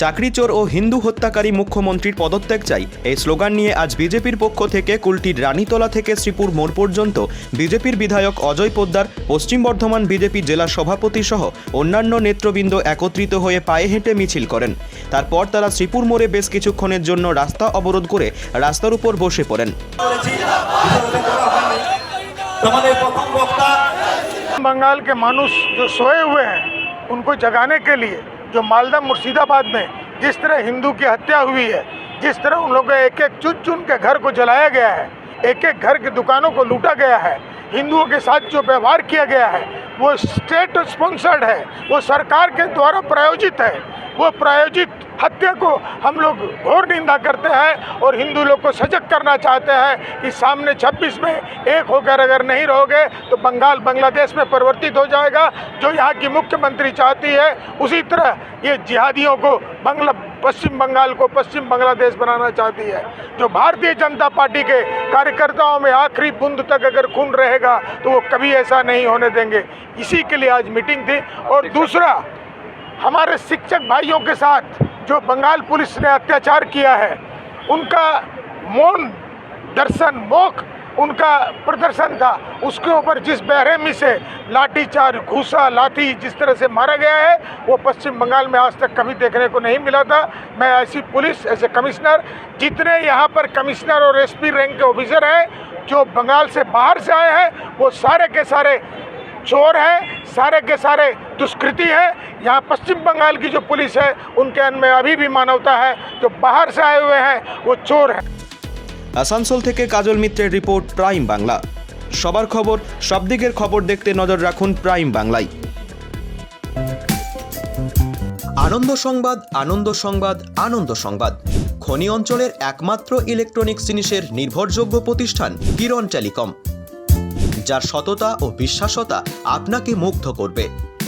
চাকরি চোর ও হিন্দু হত্যাকারী মুখ্যমন্ত্রীর পদত্যাগ চাই এই স্লোগান নিয়ে আজ বিজেপির পক্ষ থেকে কুলটির রানীতলা থেকে শ্রীপুর মোড় পর্যন্ত বিজেপির বিধায়ক অজয় পোদ্দার পশ্চিম বর্ধমান বিজেপি জেলা সভাপতি সহ অন্যান্য নেতৃবৃন্দ একত্রিত হয়ে পায়ে হেঁটে মিছিল করেন তারপর তারা শ্রীপুর মোড়ে বেশ কিছুক্ষণের জন্য রাস্তা অবরোধ করে রাস্তার উপর বসে পড়েন করেছি তোমাদের প্রথম বক্তা बंगाल के मानुष जो सोए हुए हैं उनको जगाने के लिए जो मालदा मुर्शिदाबाद में जिस तरह हिंदू की हत्या हुई है, जिस तरह उन लोगों के एक एक चुन चुन के घर को जलाया गया है एक एक घर की दुकानों को लूटा गया है, हिंदुओं के साथ जो व्यवहार किया गया है, वो स्टेट स्पॉन्सर्ड है, वो सरकार के द्वारा प्रायोजित है, वो प्रायोजित हत्या को हम लोग घोर निंदा करते हैं और हिंदू लोग को सजग करना चाहते हैं कि सामने 26 में एक होकर अगर नहीं रहोगे तो बंगाल, बांग्लादेश में परिवर्तित हो जाएगा। जो यहाँ की मुख्यमंत्री चाहती है, उसी तरह ये जिहादियों को बांग्ला, पश्चिम बंगाल को पश्चिम बांग्लादेश बनाना चाहती है। जो भारतीय जनता पार्टी के कार्यकर्ताओं में आखिरी बूंद तक अगर खून रहेगा तो वो कभी ऐसा नहीं होने देंगे। इसी के लिए आज मीटिंग थी। और दूसरा हमारे शिक्षक भाइयों के साथ जो बंगाल पुलिस ने अत्याचार किया है, उनका मौन, दर्शन मोक उनका प्रदर्शन था। उसके ऊपर जिस बेरहमी से लाठीचार्ज, घूसा, लाठी जिस तरह से मारा गया है, वो पश्चिम बंगाल में आज तक कभी देखने को नहीं मिला था। मैं ऐसी पुलिस, ऐसे कमिश्नर, जितने यहाँ पर कमिश्नर और एसपी रैंक के ऑफिसर हैं, जो बंगाल से बाहर से आए हैं, वो सारे के सारे चोर हैं, सारे के सारे दुष्कृति है यहाँ पश्चिम बंगाल की जो पुलिस है उनके अन में अभी भी मानवता है जो बाहर से आए हुए हैं वो चोर है আসানসোল থেকে কাজল মিত্রের রিপোর্ট প্রাইম বাংলা সবার খবর সব দিকের খবর দেখতে নজর রাখুন প্রাইম বাংলায় আনন্দ সংবাদ আনন্দ সংবাদ আনন্দ সংবাদ খনি অঞ্চলের একমাত্র ইলেকট্রনিক্স জিনিসের নির্ভরযোগ্য প্রতিষ্ঠান কিরণ টেলিকম যার সততা ও বিশ্বাসতা আপনাকে মুগ্ধ করবে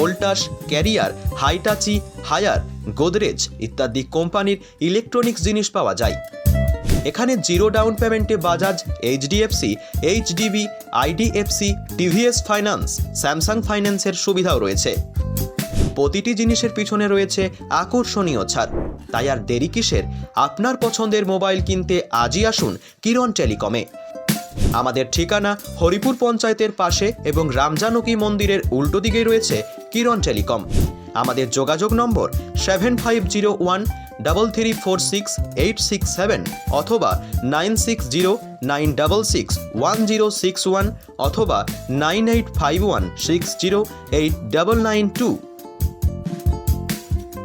Voltas, Carrier, Hitachi, Haier, Godrej ইত্যাদি কোম্পানির ইলেকট্রনিক্স জিনিস পাওয়া যায়। এখানে জিরো ডাউন পেমেন্টে Bajaj, HDFC, HDB, IDFC, TVS finance, Samsung ফাইন্যান্সের সুবিধাও রয়েছে। প্রতিটি জিনিসের পিছনে রয়েছে আকর্ষণীয় ছাড়। তাই আর দেরি কিসের? আপনার পছন্দের মোবাইল কিনতে আজই আসুন কিরণ টেলিকমে। আমাদের ঠিকানা হরিপুর পঞ্চায়েতের পাশে এবং রামজানকী মন্দিরের উল্টো দিকেই রয়েছে কিরণ টেলিকম। আমাদের যোগাযোগ নম্বর seven five zero one double three four six eight six seven অথবা nine six zero nine double six one zero six one অথবা nine eight five one six zero eight double nine two